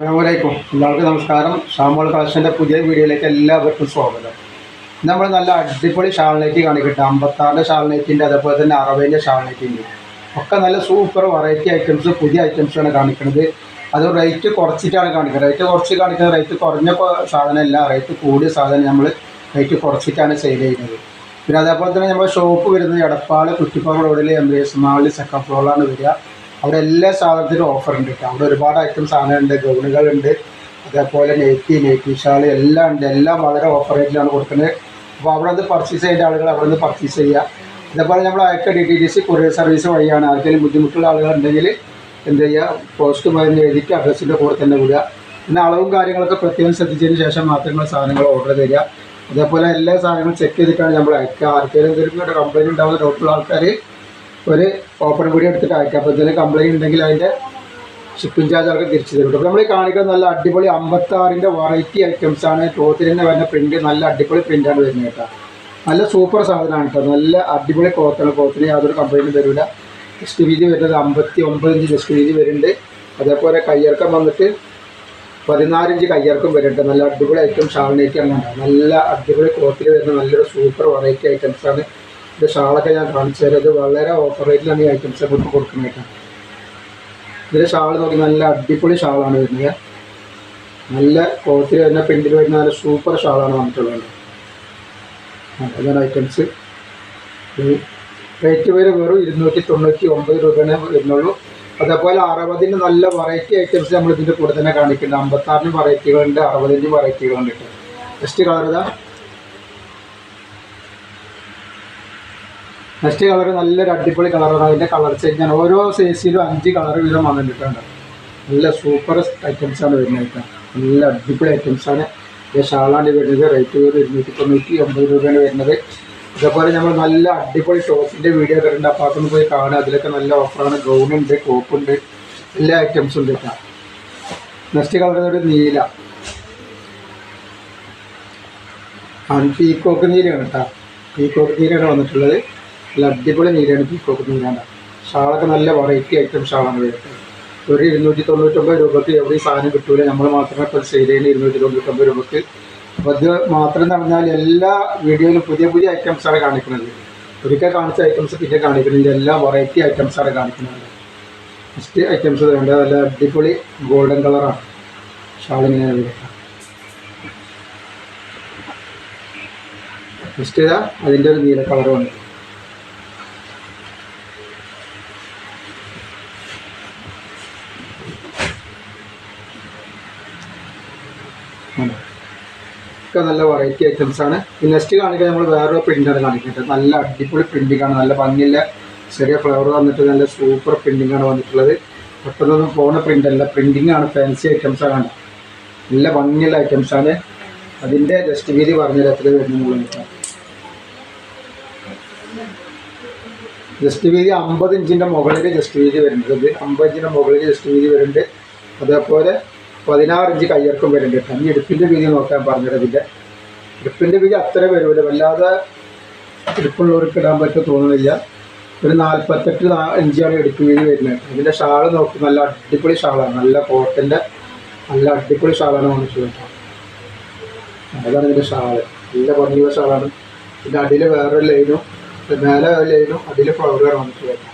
അസ്സാമലൈക്കും എല്ലാവർക്കും നമസ്കാരം. ഷാമോൾ കളക്ഷന്റെ പുതിയ വീഡിയോയിലേക്ക് എല്ലാവർക്കും സ്വാഗതം. നമ്മൾ നല്ല അടിപൊളി ഷാൾ ഷാൾനൈറ്റ് കാണിക്കട്ടെ അമ്പത്താറിന്റെ ഷാൾനൈറ്റിന്റെ അതേപോലെ തന്നെ അറുപതിന്റെ ഷാൾനൈറ്റിന്റെ ഒക്കെ നല്ല സൂപ്പർ വെറൈറ്റി ഐറ്റംസ് പുതിയ ഐറ്റംസാണ് കാണിക്കുന്നത് അത് റേറ്റ് കുറച്ചിട്ടാണ് കാണിക്കുന്നത് റേറ്റ് കുറച്ച് കാണിക്കുന്നത് റേറ്റ് കുറഞ്ഞ സാധനം സാധനമല്ല. റേറ്റ് കൂടിയ സാധനം നമ്മൾ റേറ്റ് കുറച്ചിട്ടാണ് സെയിൽ ചെയ്യുന്നത്. പിന്നെ അതേപോലെ തന്നെ നമ്മുടെ ഷോപ്പ് വരുന്നത് എടപ്പാൾ കുറ്റിപ്പാറ റോഡിൽ എം ബി എസ് മാളിൽ സെക്കൻഡ് ഫ്ലോറിലാണ് വരിക. അവിടെ എല്ലാ സാധനത്തിനും ഓഫർ ഉണ്ട് കേട്ടോ. അവിടെ ഒരുപാട് ഐറ്റം സാധനമുണ്ട് ഗൗണുകളുണ്ട് അതേപോലെ നെറ്റി നെയ്ത്തി ഷാൾ എല്ലാം ഉണ്ട്. എല്ലാം വളരെ ഓഫർ റേറ്റിലാണ് കൊടുക്കുന്നത്. അപ്പോൾ അവിടെ നിന്ന് പർച്ചേസ് ചെയ്യേണ്ട ആളുകൾ അവിടെ നിന്ന് പർച്ചേസ് ചെയ്യുക. അതേപോലെ നമ്മൾ അയക്ക D T D C courier service വഴിയാണ് ആർക്കെങ്കിലും ബുദ്ധിമുട്ടുള്ള ആളുകളുണ്ടെങ്കിൽ എന്ത് ചെയ്യുക? പോസ്റ്റ് മരുന്ന് എഴുതിയിട്ട് അഡ്രസ്സിന്റെ കൂടെ തന്നെ വിടുക. പിന്നെ അളവും കാര്യങ്ങളൊക്കെ പ്രത്യേകം ശ്രദ്ധിച്ചതിന് ശേഷം മാത്രം നിങ്ങൾ സാധനങ്ങൾ ഓർഡർ തരിക. അതേപോലെ എല്ലാ സാധനങ്ങളും ചെക്ക് ചെയ്തിട്ടാണ് നമ്മൾ അയക്കുക. ആർക്കെങ്കിലും എന്തെങ്കിലും കംപ്ലൈന്റ് ഉണ്ടാകുന്ന ഡൗട്ടുള്ള ആൾക്കാർ ഒരു ഓപ്പൺ കൂടി എടുത്തിട്ട് അയക്കാം. അപ്പോൾ എന്തെങ്കിലും കംപ്ലൈന്റ് ഉണ്ടെങ്കിൽ അതിന്റെ ഷിപ്പിംഗ് ചാർജ് അവർക്ക് തിരിച്ചു തരും അപ്പോൾ നമ്മൾ ഈ കാണിക്കുന്നത് നല്ല അടിപൊളി അമ്പത്താറിന്റെ വെറൈറ്റി ഐറ്റംസ് ആണ്. ക്ലോത്തിൽ തന്നെ വരുന്ന പ്രിന്റ് നല്ല അടിപൊളി പ്രിന്റാണ് വരുന്നത് കേട്ടോ. നല്ല സൂപ്പർ സാധനമാണ് കേട്ടോ നല്ല അടിപൊളി ക്ലോത്താണ് ക്ലോത്തിന് യാതൊരു കംപ്ലൈന്റും തരില്ല ജസ്റ്റ് വീതി വരുന്നത് അമ്പത്തി ഒമ്പത് ഇഞ്ച് ജസ്റ്റ് വീതി വരുന്നുണ്ട്. അതേപോലെ കയ്യിറക്കം വന്നിട്ട് പതിനാല് ഇഞ്ച് കയ്യിറക്കം വരുന്നുണ്ട് നല്ല അടിപൊളി ഐറ്റം ഷാളിനേറ്റ് അങ്ങനെ നല്ല അടിപൊളി ക്ലോത്തിൽ വരുന്ന നല്ലൊരു സൂപ്പർ വെറൈറ്റി ഐറ്റംസ് ആണ് ഇത് ഷാളൊക്കെ ഞാൻ കാണിച്ചു തരാം. ഇത് വളരെ ഓഫർ റേറ്റിലാണ് ഈ ഐറ്റംസ് ഒക്കെ കൊടുക്കുന്നത് ഇതിൽ ഷാൾ നോക്കി നല്ല അടിപൊളി ഷാളാണ് വരുന്നത്. നല്ല കോത്തിൽ വരുന്ന പെൻഡിൽ വരുന്ന നല്ല സൂപ്പർ ഷാളാണ് വന്നിട്ടുള്ളത്. അതാണ് ഐറ്റംസ് റേറ്റ് വരെ വെറും ഇരുന്നൂറ്റി തൊണ്ണൂറ്റി ഒമ്പത് രൂപയാണ് വരുന്നുള്ളൂ. അതേപോലെ അറുപതിന് നല്ല വെറൈറ്റി ഐറ്റംസ് നമ്മൾ ഇതിന്റെ കൂടെ തന്നെ കാണിക്കുന്നുണ്ട്. അമ്പത്താറിന് വെറൈറ്റികളുണ്ട് അറുപതിന്റെ വെറൈറ്റികളുണ്ട് നെക്സ്റ്റ് കളർ ഇതാ. നെക്സ്റ്റ് കളർ നല്ലൊരു അടിപൊളി കളറാണ് അതിന്റെ കളർ ചേഞ്ച് ആണ്. ഓരോ സൈസിലും അഞ്ച് കളർ വീതം വന്നിട്ടുണ്ട്. നല്ല സൂപ്പർ ഐറ്റംസ് ആണ് വരുന്നത് നല്ല അടിപൊളി ഐറ്റംസാണ് ഇത് ഷാളാണ് വരുന്നത്. റേറ്റ് ഒരു ഇരുന്നൂറ്റി തൊണ്ണൂറ്റി ഒമ്പത് രൂപയാണ് വരുന്നത്. അതേപോലെ നമ്മൾ നല്ല അടിപൊളി ടോപ്പിന്റെ വീഡിയോ തരുന്നുണ്ട്. അപ്പോൾ അതൊന്ന് പോയി കാണുക. അതിലൊക്കെ നല്ല ഓഫറാണ് ഗൗണുണ്ട് കോപ്പുണ്ട് എല്ലാ ഐറ്റംസും ഉണ്ട് കേട്ടോ. നെക്സ്റ്റ് കളർ ഒരു നീല. പീക്കോക്ക് നീലയാണ് കേട്ടോ. പീക്കോക്ക് നീലയാണ് വന്നിട്ടുള്ളത്. അടിപൊളി നീലയാണ് പീക്കോക്ക് നീരാണ് ഷാളൊക്കെ നല്ല വെറൈറ്റി ഐറ്റം ഷാളാണ് വരുന്നത്. ഒരു ഇരുന്നൂറ്റി തൊണ്ണൂറ്റൊമ്പത് രൂപക്ക് എവിടെ ഈ സാധനം കിട്ടൂല. നമ്മൾ മാത്രമേ ഇപ്പോൾ സെയിൽ ചെയ്യുന്ന ഇരുന്നൂറ്റി തൊണ്ണൂറ്റൊമ്പത് രൂപക്ക്. അപ്പോൾ ഇത് മാത്രം നടന്നാൽ എല്ലാ വീഡിയോയിലും പുതിയ പുതിയ ഐറ്റംസാണ് കാണിക്കുന്നത്. ഒരിക്കൽ കാണിച്ച ഐറ്റംസ് പിന്നെ കാണിക്കുന്നില്ല. എല്ലാ വെറൈറ്റി ഐറ്റംസാണ് കാണിക്കുന്നത്. ഫസ്റ്റ് ഐറ്റംസ് വേണ്ട നല്ല അടിപൊളി ഗോൾഡൻ കളറാണ് ഷാളിങ്ങനെ വരുന്നത്. ഫസ്റ്റ് അതിന്റെ ഒരു നീല കളർ വന്നു ഒക്കെ നല്ല വെറൈറ്റി ഐറ്റംസ് ആണ്. നെക്സ്റ്റ് കാണിക്കാൻ നമ്മൾ വേറൊരു പ്രിന്റാണ് കാണിക്കുന്നത്. നല്ല അടിപൊളി പ്രിന്റിംഗ് ആണ്. നല്ല ഭംഗിയുള്ള ചെറിയ ഫ്ലവർ വന്നിട്ട് നല്ല സൂപ്പർ പ്രിന്റിംഗ് ആണ് വന്നിട്ടുള്ളത്. പെട്ടെന്നൊന്നും പോണ പ്രിന്റ് അല്ല. പ്രിന്റിംഗ് ആണ് ഫാൻസി ഐറ്റംസ് ആണ് നല്ല ഭംഗിയുള്ള ഐറ്റംസ് ആണ്. അതിന്റെ ജസ്റ്റ് വീതി പറഞ്ഞത് എത്ര വരുന്നുള്ളൂ ജസ്റ്റ് വീതി അമ്പത് ഇഞ്ചിന്റെ മുകളിൽ ജസ്റ്റ് വീതി വരുന്നത് അമ്പത് ഇഞ്ചിന്റെ മുകളിൽ ജസ്റ്റ് വീതി വരുന്നുണ്ട്. അതേപോലെ പതിനാറ് ഇഞ്ച് കയ്യിറക്കം വരുന്നുണ്ട്. കഞ്ഞി ഇടുപ്പിന്റെ വീതി നോക്കാൻ പറഞ്ഞത് ഇതിന്റെ ഇടുപ്പിന്റെ വീതി അത്ര വരില്ല വല്ലാതെ ഇടുപ്പുള്ളവർക്ക് ഇടാൻ പറ്റും തോന്നുന്നില്ല. ഒരു നാൽപ്പത്തെട്ട് ഇഞ്ചാണ് ഇടുപ്പ് വീതി വരുന്നത്. ഇതിന്റെ ഷാൾ നോക്കി നല്ല അടിപൊളി ഷാളാണ്. നല്ല കോട്ടന്റെ നല്ല അടിപൊളി ഷാളാണ് കേട്ടോ. അതാണ് ഇതിന്റെ ഷാൾ നല്ല ഭംഗിയുള്ള ഷാളാണ്. ഇതിന്റെ അടിയിൽ വേറൊരു ലൈനും മേലെ ലൈനും അടിയിൽ ഫ്ലവറുകൾ വന്നിട്ടുള്ളത്.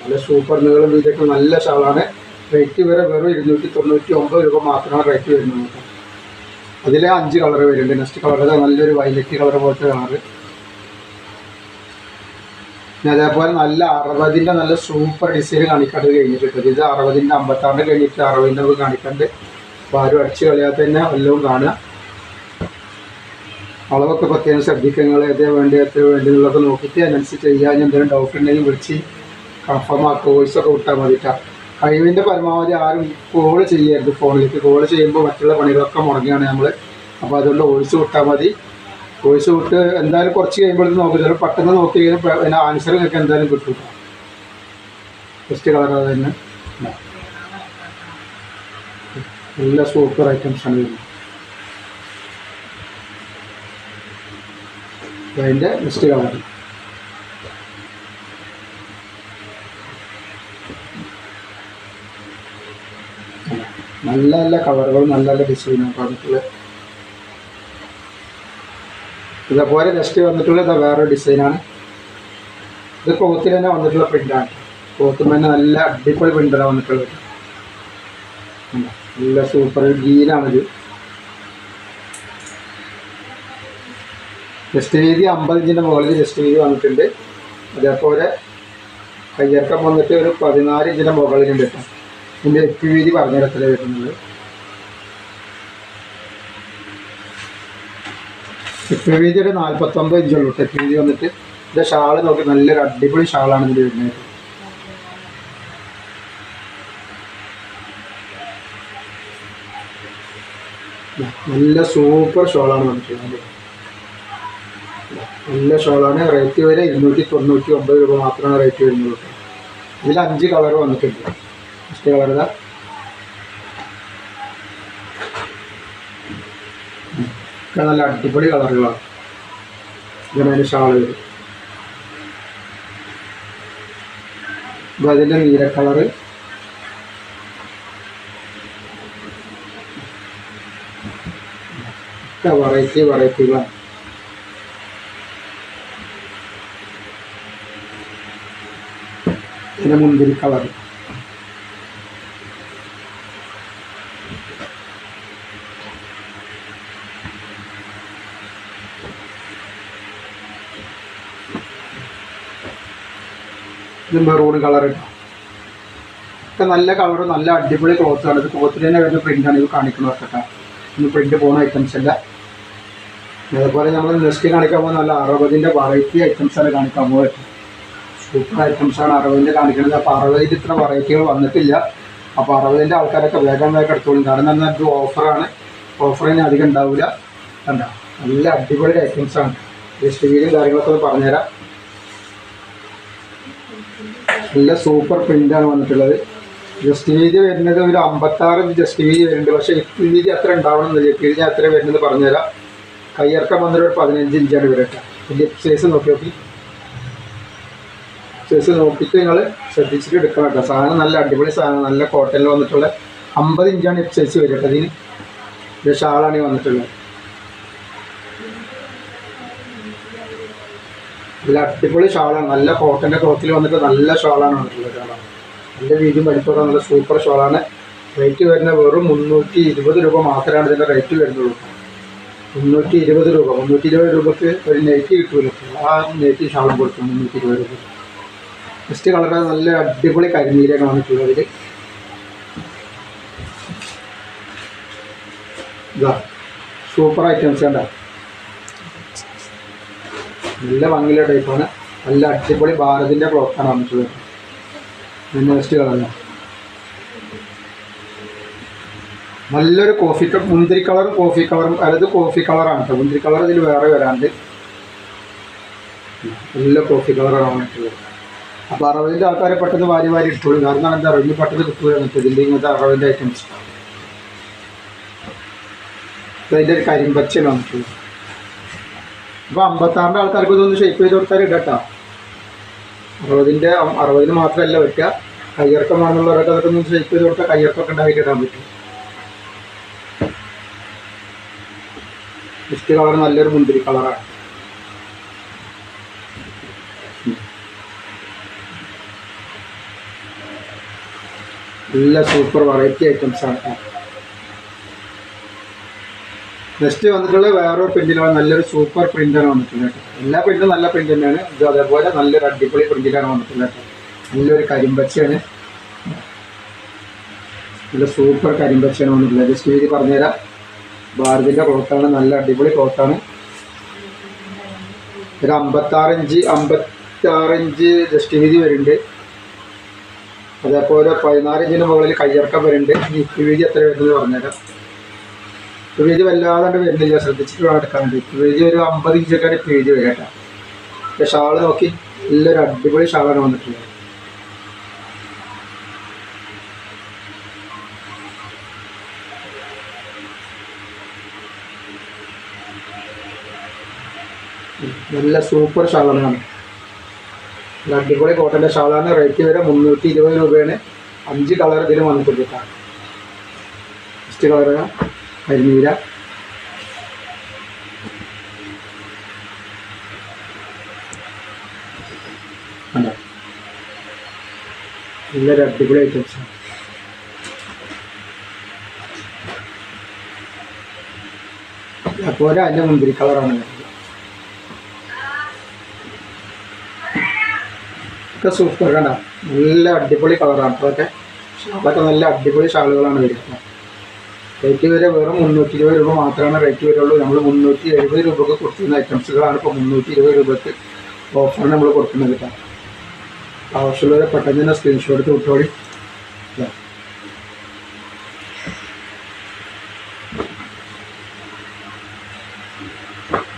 നല്ല സൂപ്പർ നീളം വീതിയൊക്കെ നല്ല ഷാളാണ്. റേറ്റ് വരെ വെറും ഇരുന്നൂറ്റി തൊണ്ണൂറ്റി ഒമ്പത് രൂപ മാത്രമാണ് റേറ്റ് വരുന്നത്. അതിലെ അഞ്ച് കളർ വരുന്നുണ്ട്. നെക്സ്റ്റ് കളർ നല്ലൊരു വയലറ്റ് കളർ പോലത്തെ കളറ് പിന്നെ അതേപോലെ നല്ല അറുപതിന്റെ നല്ല സൂപ്പർ ഡിസൈൻ കാണിക്കാണ്ട് കഴിഞ്ഞിട്ടുണ്ട്. ഇത് അറുപതിന്റെ അമ്പത്താറിന്റെ കഴിഞ്ഞിട്ട് അറുപതിന്റെ ഒക്കെ കാണിക്കാണ്ട്. അപ്പോൾ ആരും അടിച്ച് കളയാതെ തന്നെ എല്ലാം കാണുക. അളവൊക്കെ പ്രത്യേകം ശ്രദ്ധിക്കുക നിങ്ങൾ ഏതേ വേണ്ടി എത്ര വേണ്ടി എന്നുള്ളതൊക്കെ നോക്കിയിട്ട് അതിനനുസരിച്ച് ചെയ്യാൻ എന്തെങ്കിലും ഡൗട്ട് ഉണ്ടെങ്കിൽ വിളിച്ച് കൺഫേം ആക്കുക വോയിസൊക്കെ വിട്ടാൽ മതിട്ടാ കഴിവിന്റെ പരമാവധി ആരും കോൾ ചെയ്യരുത്. ഫോണിലേക്ക് കോൾ ചെയ്യുമ്പോൾ മറ്റുള്ള പണികളൊക്കെ മുടങ്ങിയാണ് നമ്മൾ അപ്പോൾ അതുകൊണ്ട് ഒഴിച്ചു വിട്ടാൽ മതി. ഒഴിച്ചു വിട്ട് എന്തായാലും കുറച്ച് കഴിയുമ്പോൾ നോക്കും. ചിലപ്പോൾ പെട്ടെന്ന് നോക്കി കഴിഞ്ഞാൽ ആൻസർ നിങ്ങൾക്ക് എന്തായാലും കിട്ടും. ഫസ്റ്റ് കളർ അത് തന്നെ. നല്ല സൂപ്പർ ഐറ്റംസ് ആണ് വരുന്നത്. അതിന്റെ നെക്സ്റ്റ് കളർ നല്ല നല്ല കളറുകളും നല്ല നല്ല ഡിസൈനും വന്നിട്ടുള്ള ഇതേപോലെ നെക്സ്റ്റ് വന്നിട്ടുള്ള ഇതാ വേറെ ഡിസൈനാണ്. ഇത് കോത്തിൽ തന്നെ വന്നിട്ടുള്ള പ്രിന്റാണ് കോത്തിൽ തന്നെ നല്ല അടിപൊളി പ്രിന്റാണ് വന്നിട്ടുള്ളത്? നല്ല സൂപ്പർ ഗീനാണിത് ജസ്റ്റ് വീതി അമ്പത് ഇഞ്ചിന്റെ മുകളിൽ ജസ്റ്റ് വീതി വന്നിട്ടുണ്ട്. അതേപോലെ കയ്യിറക്കം വന്നിട്ട് ഒരു പതിനാല് ഇഞ്ചിന്റെ മുകളിലുണ്ട് കേട്ടോ. ഇതിന്റെ എട്ട് വീതി പറഞ്ഞ എത്ര വരുന്നത്. എട്ട് വീതി ഒരു നാൽപ്പത്തൊമ്പത് ഇഞ്ചുള്ളൂ എട്ട് വീതി വന്നിട്ട് ഇതിന്റെ ഷാൾ നോക്കി നല്ലൊരു അടിപൊളി ഷാളാണ് ഇതിൽ വരുന്നത്. നല്ല സൂപ്പർ ഷോളാണ് നമുക്ക് നല്ല ഷോളാണ്. റേറ്റ് വരെ ഇരുന്നൂറ്റി തൊണ്ണൂറ്റി ഒമ്പത് രൂപ മാത്രമാണ് റേറ്റ് വരുന്നത്. ഇതിൽ അഞ്ച് കളർ വന്നിട്ടുണ്ട്. ഇതാ ഒക്കെ നല്ല അടിപൊളി കളറുകളാണ് ഇങ്ങനെ അതിന്റെ ഷാൾ. വരും അതിന്റെ നീല കളറ്. ഒക്കെ വെറൈറ്റി വെറൈറ്റികളാണ് ഇതിന്റെ മുന്തിരി കളർ ഇത് മെറൂൺ കളർ ഒക്കെ നല്ല കളർ നല്ല അടിപൊളി ക്ലോത്താണ് ഇത് ക്ലോത്തിൽ തന്നെ വരുന്ന പ്രിന്റാണ് ഇത് കാണിക്കുന്നത് കേട്ടോ. ഇന്ന് പ്രിന്റ് പോകുന്ന ഐറ്റംസ് അല്ല. അതേപോലെ നമ്മൾ നെക്സ്റ്റ് കാണിക്കാൻ പോകുന്ന നല്ല അറുപതിന്റെ വെറൈറ്റി ഐറ്റംസാണ് കാണിക്കാൻ പോകുന്നത് സൂപ്പർ ഐറ്റംസാണ് അറുപതിന്റെ കാണിക്കുന്നത്. അപ്പോൾ അറുപതിന്റെ ഇത്ര വെറൈറ്റികൾ വന്നിട്ടില്ല. അപ്പോൾ അറുപതിന്റെ ആൾക്കാരൊക്കെ വേഗം വേഗം എടുത്തോളും. കാരണം നല്ല ഇത് ഓഫറാണ് ഓഫറിന് അധികം ഉണ്ടാവില്ല കണ്ട? നല്ല അടിപൊളി ഐറ്റംസാണ് ജസ്റ്റ് വീഡിയോ കാര്യങ്ങളൊക്കെ ഒന്ന് പറഞ്ഞുതരാം. നല്ല സൂപ്പർ പ്രിന്റാണ് വന്നിട്ടുള്ളത്. ജസ്റ്റ് വരുന്നത് ഒരു അമ്പത്താറ് ജസ്റ്റ് വീതി വരുന്നുണ്ട്. പക്ഷേ എട്ട് വീതി അത്ര ഉണ്ടാവണമെന്നില്ല എട്ട് വീതി അത്ര വരുന്നത് പറഞ്ഞുതരാം. കയ്യിറക്കം വന്നിട്ട് ഒരു പതിനഞ്ച് ഇഞ്ചാണ് വരട്ടെ ഇതിന്റെ സൈസ് നോക്കി നോക്കി. സൈസ് നോക്കിയിട്ട് നിങ്ങൾ ശ്രദ്ധിച്ചിട്ട് എടുക്കണം കേട്ടോ. സാധനം നല്ല അടിപൊളി സാധനം. നല്ല കോട്ടനിൽ വന്നിട്ടുള്ള അമ്പത് ഇഞ്ചാണ് എഫ് സൈസ് വരട്ടെ അതിന് ഷാളാണ് വന്നിട്ടുള്ളത്. നല്ല അടിപൊളി ഷാളാണ്. നല്ല കോട്ടന്റെ ക്ലോത്തിൽ വന്നിട്ട് നല്ല ഷാളാണ് വന്നിട്ടുള്ളത് കാരണം നല്ല വീതിയും വലിപ്പമൊക്കെ നല്ല സൂപ്പർ ഷോളാണ്. റേറ്റ് വരുന്നത് വെറും മുന്നൂറ്റി ഇരുപത് രൂപ മാത്രമാണ് ഇതിന്റെ റേറ്റ് വരുന്നുള്ളൂ മുന്നൂറ്റി ഇരുപത് രൂപ. മുന്നൂറ്റി ഇരുപത് രൂപക്ക് ഒരു നെറ്റ് കിട്ടുമല്ലോ ആ നെറ്റ് ഷാളും കൊടുക്കും മുന്നൂറ്റി ഇരുപത് രൂപ. ഫസ്റ്റ് കളർ നല്ല അടിപൊളി കരിമീര വന്നിട്ടുള്ളത് അതിൽ ഇതാ. സൂപ്പർ ഐറ്റംസ് കണ്ട? നല്ല ഭംഗിയുള്ള ടൈപ്പാണ് നല്ല അടിപൊളി ഭാരതിന്റെ ക്ലോത്താണ് വന്നിട്ടുള്ളത്. പിന്നെ ഫസ്റ്റ് കളർ നല്ലൊരു കോഫി കപ്പ് മുന്തിരി കളറും കോഫി കളറും അതായത് കോഫി കളറാണ് കേട്ടോ. മുന്തിരി കളർ ഇതിൽ വേറെ വരാണ്ട്. നല്ല കോഫി കളറാണ് വന്നിട്ടുള്ളത്. അപ്പോൾ അറുപതിന്റെ ആൾക്കാരെ പെട്ടെന്ന് വാരി വാരി ഇട്ടുള്ളൂ കാരണം എന്താ പറയുക ഇനി പെട്ടെന്ന് കിട്ടുകയാണ് എന്നിട്ട്. ഇതിന്റെ ഇങ്ങനത്തെ അറുപതിന്റെ ഐറ്റംസ് അതിന്റെ ഒരു കരിമ്പച്ചയാണ് വന്നിട്ടുള്ളത്. അപ്പോൾ അമ്പത്താറിന്റെ ആൾക്കാർക്ക് ഇതൊന്ന് ഷേപ്പ് ചെയ്ത് കൊടുത്താൽ ഇടട്ടാ. അറുപതിന്റെ അറുപതിന് മാത്രമല്ല പറ്റുക കയ്യിറക്കം വേണമെന്നുള്ളവരൊക്കെ അതൊക്കെ ഒന്ന് ഷേപ്പ് ചെയ്ത് കൊടുത്താൽ കയ്യിറക്കമൊക്കെ ഉണ്ടായിട്ട് ഇടാൻ പറ്റും ഫസ്റ്റ് കളർ നല്ലൊരു മുന്തിരി കളറാണ് നല്ല സൂപ്പർ വെറൈറ്റി ഐറ്റംസ് ആണ്. നെക്സ്റ്റ് വന്നിട്ടുള്ള വേറൊരു പ്രിന്റിലാണ് നല്ലൊരു സൂപ്പർ പ്രിന്റാണ് വന്നിട്ടുള്ളത്. എല്ലാ പ്രിന്റും നല്ല പ്രിന്റ് തന്നെയാണ്. ഇത് അതേപോലെ നല്ലൊരു അടിപൊളി പ്രിന്റിലാണ് വന്നിട്ടുള്ളത്. നല്ലൊരു കരിമ്പച്ചയാണ്. നല്ല സൂപ്പർ കരിമ്പച്ചയാണ് വന്നിട്ടുള്ളത്. ജസ്റ്റ് വീതി പറഞ്ഞുതരാം. ഭാരതിന്റെ ക്ലോത്താണ് നല്ല അടിപൊളി ക്ലോത്താണ് ഒരു അമ്പത്താറിഞ്ച് ഇഞ്ച് അമ്പത്താറ് ഇഞ്ച് ജസ്റ്റ് വീതി വരുന്നുണ്ട്. അതേപോലെ പതിനാലിഞ്ചിന് മുകളിൽ കയ്യിറക്കം വരുന്നുണ്ട്. ഈ വീതി എത്ര വരുന്നത് പറഞ്ഞുതരാം. വീതി വല്ലാതെ വരുന്നില്ല ശ്രദ്ധിച്ചിട്ട് വേണം എടുക്കാനുണ്ട് പേജ് ഒരു അമ്പത് ഇഞ്ചൊക്കെയാണ് പേജ് വരിക കേട്ടോ. പക്ഷേ ഷാൾ നോക്കി നല്ലൊരു അടിപൊളി ഷാളാണ് വന്നിട്ടുള്ളത്. നല്ല സൂപ്പർ ഷാളാണ് അടിപൊളി കോട്ടന്റെ ഷാളാണ്. റേറ്റ് വരെ മുന്നൂറ്റി ഇരുപത് രൂപയാണ്. അഞ്ച് കളർ ഇതിൽ വന്നിട്ടുണ്ട് കേട്ടോ. ഫസ്റ്റ് കളർ കരിനീര നല്ലൊരു അടിപൊളി ഐറ്റംസ് അതുപോലെ അതിന്റെ മുന്തിരി കളറാണ് ഒക്കെ സൂപ്പർ കണ്ട? നല്ല അടിപൊളി കളറാണ് അതൊക്കെ നല്ല അടിപൊളി ഷാളുകളാണ് വരുന്നത്. റേറ്റ് വരെ വെറും മുന്നൂറ്റി ഇരുപത് രൂപ മാത്രമാണ് റേറ്റ് വരുള്ളൂ നമ്മൾ മുന്നൂറ്റി എഴുപത് രൂപക്ക് കൊടുക്കുന്ന ഐറ്റംസുകളാണ് ഇപ്പോൾ മുന്നൂറ്റി ഇരുപത് രൂപക്ക് ഓഫർ നമ്മൾ കൊടുക്കുന്നത് കേട്ടോ. ആവശ്യമുള്ളവരെ പെട്ടെന്ന് തന്നെ സ്ക്രീൻഷോട്ട് എടുത്ത് വിട്ടോളി.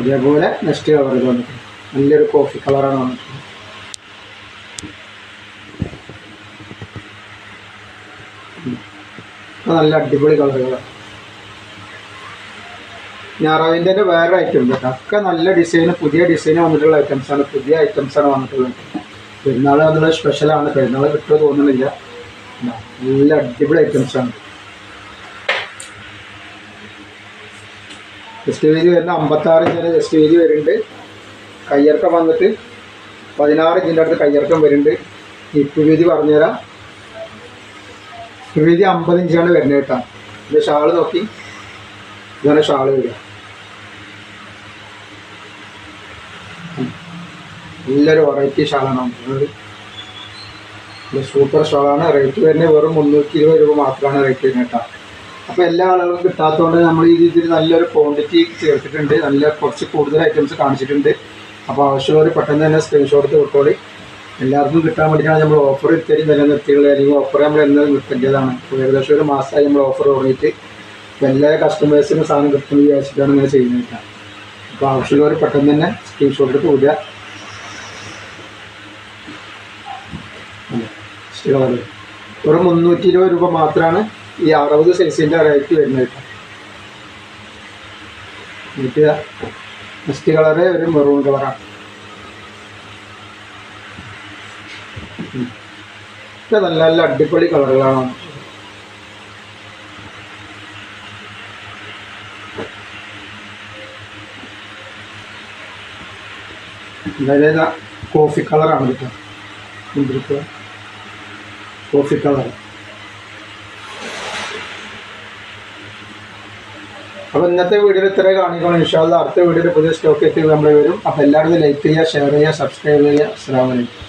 അതേപോലെ നെക്സ്റ്റ് കളർ വന്നിട്ടുണ്ട് നല്ലൊരു കോഫി കളറാണ് വന്നിട്ടുള്ളത്. നല്ല അടിപൊളി കളറുകളാണ് ഞാറാവിന്റെ തന്നെ വേറെ ഐറ്റം ഉണ്ട്. ഒക്കെ നല്ല ഡിസൈൻ പുതിയ ഡിസൈൻ വന്നിട്ടുള്ള ഐറ്റംസ് ആണ്. പുതിയ ഐറ്റംസ് ആണ് വന്നിട്ടുള്ളത്. പെരുന്നാൾ വന്നുള്ള സ്പെഷ്യലാണ് പെരുന്നാൾ കിട്ടുമോ തോന്നുന്നില്ല. നല്ല അടിപൊളി ഐറ്റംസ് ആണ്. ജസ്റ്റ് വീതി വരുന്ന അമ്പത്താറ് ഇഞ്ചിന് ജസ്റ്റ് വീതി വരുന്നുണ്ട്. കയ്യിറക്കം വന്നിട്ട് പതിനാറ് ഇഞ്ചിന്റെ അടുത്ത് കയ്യിറക്കം വരുന്നുണ്ട്. ഇപ്പ് വീതി പറഞ്ഞുതരാം. വീതി അമ്പത് ഇഞ്ചാണ് വരുന്നത് കേട്ടോ. ഇത് ഷാൾ നോക്കി. ഇതാണ് ഷാൾ വരിക. നല്ലൊരു വെറൈറ്റി ഷാളാണ്. നമുക്ക് സൂപ്പർ ഷാളാണ്. റേറ്റ് വരുന്നത് വെറും മുന്നൂറ്റി ഇരുപത് രൂപ മാത്രമാണ് റേറ്റ് വരുന്നത് കേട്ടോ. അപ്പോൾ എല്ലാ ആളുകളും കിട്ടാത്തതുകൊണ്ട് നമ്മൾ ഈ രീതിയിൽ നല്ലൊരു ക്വാണ്ടിറ്റി ചേർത്തിട്ടുണ്ട്. നല്ല കുറച്ച് കൂടുതൽ ഐറ്റംസ് കാണിച്ചിട്ടുണ്ട്. അപ്പോൾ ആവശ്യമുള്ളവർ പെട്ടെന്ന് തന്നെ സ്ക്രീൻഷോട്ട് എടുത്ത് വിട്ടോളി എല്ലാവർക്കും കിട്ടാൻ വേണ്ടിയിട്ടാണ് നമ്മൾ ഓഫർ ഇത്തിരി നിലനിർത്തിയുള്ളത് അല്ലെങ്കിൽ ഓഫർ നമ്മൾ എന്നാലും നിർത്തേണ്ടതാണ് അപ്പോൾ ഏകദേശം ഒരു മാസമായി നമ്മൾ ഓഫർ തുടങ്ങിയിട്ട്. എല്ലാ കസ്റ്റമേഴ്സിനും സാധനം കിട്ടുമെന്ന് വിചാരിച്ചിട്ടാണ് ഇങ്ങനെ ചെയ്യുന്നത് അപ്പോൾ ആവശ്യമുള്ളവർ പെട്ടെന്ന് തന്നെ സ്ക്രീൻഷോട്ട് എടുത്ത് വിടുക. ഒരു മുന്നൂറ്റി ഇരുപത് രൂപ മാത്രമാണ് ഈ അറുപത് സൈസിന്റെ റേറ്റ് വരുന്നത് എന്നിട്ട് നെക്സ്റ്റ് കളറ് ഒരു മെറൂൺ കളറാണ് ഇത് നല്ല നല്ല അടിപൊളി കളറുകളാണ്. അതായത് കോഫി കളറാണ് കേട്ടോ. മുന്തിരി കോഫി കളർ അപ്പോൾ ഇന്നത്തെ വീഡിയോ ഇത്രേ കാണിക്കണം ഇൻഷാല്ല അടുത്ത വീഡിയോയിൽ പുതിയ സ്റ്റോക്ക് എത്തി നമ്മൾ വരും. അപ്പോൾ എല്ലാവരും ലൈക്ക് ചെയ്യുക ഷെയർ ചെയ്യുക സബ്സ്ക്രൈബ് ചെയ്യുക. അസ്സാം വലൈക്കും